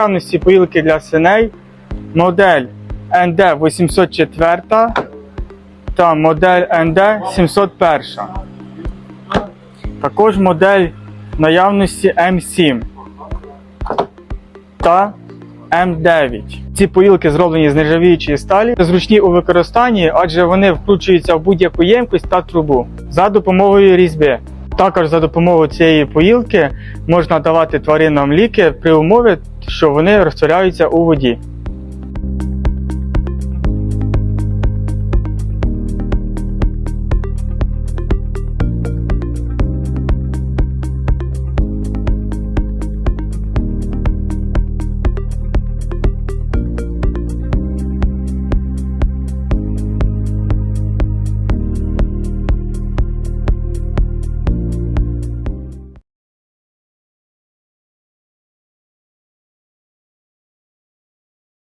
наявності поїлки для свиней, модель ND 804 та модель ND 701. Також модель наявності М7 та М9. Ці поїлки зроблені з нержавіючої сталі, зручні у використанні, адже вони вкручуються в будь-яку ємкость та трубу за допомогою різьби. Також за допомогою цієї поїлки можна давати тваринам ліки при умові, що вони розтворяються у воді.